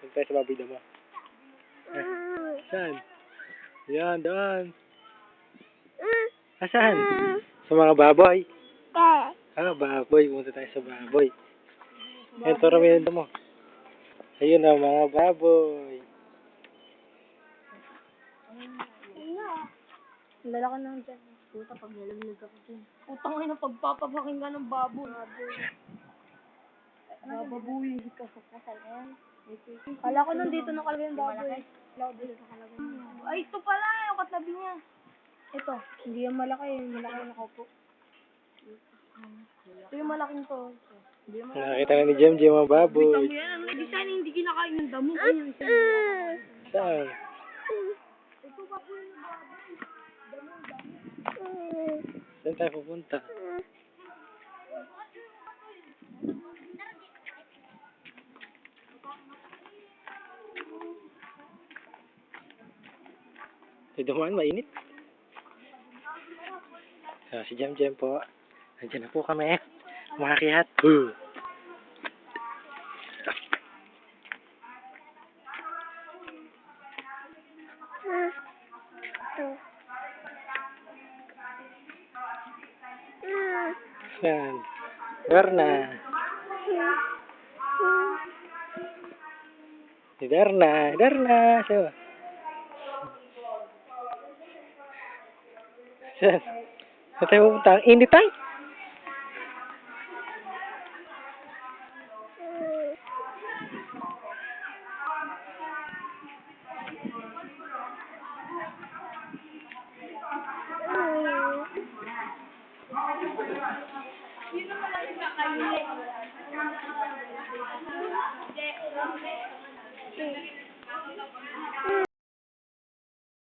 Doon tayo sa baboy damo. Eh, saan? Yan, doon. Asan? Sa mga baboy. Ah, baboy. Punta tayo sa baboy. Ito rami mo. Ayun na, mga baboy. Ang lalaki ng dyan. Puta, pag nalamig ako dyan. Putang ina, pagpapabakin ka ng baboy. Bababuy ka sa kasal yan. Kala ko nandito nakalagay yung baboy. Yung baboy. Ay, ito pala, yung katabi niya. Ito, hindi yung malaki, yung malaki yung nakaupo. Ito yung malaking to. Yung. Nakakita na ni Jem Jem mga baboy. Tamo yan, ano, di sana hindi kinakain ng damo. Ayan, Saan? Saan tayo pupunta? Dumaan, mainit. Ah, si Jem Jem po. Nandiyan na po kami. Umakyat. Uh. Saan? Berna. Si Berna. Berna. Siya. Yes. Saan tayo pupunta? Init tayo.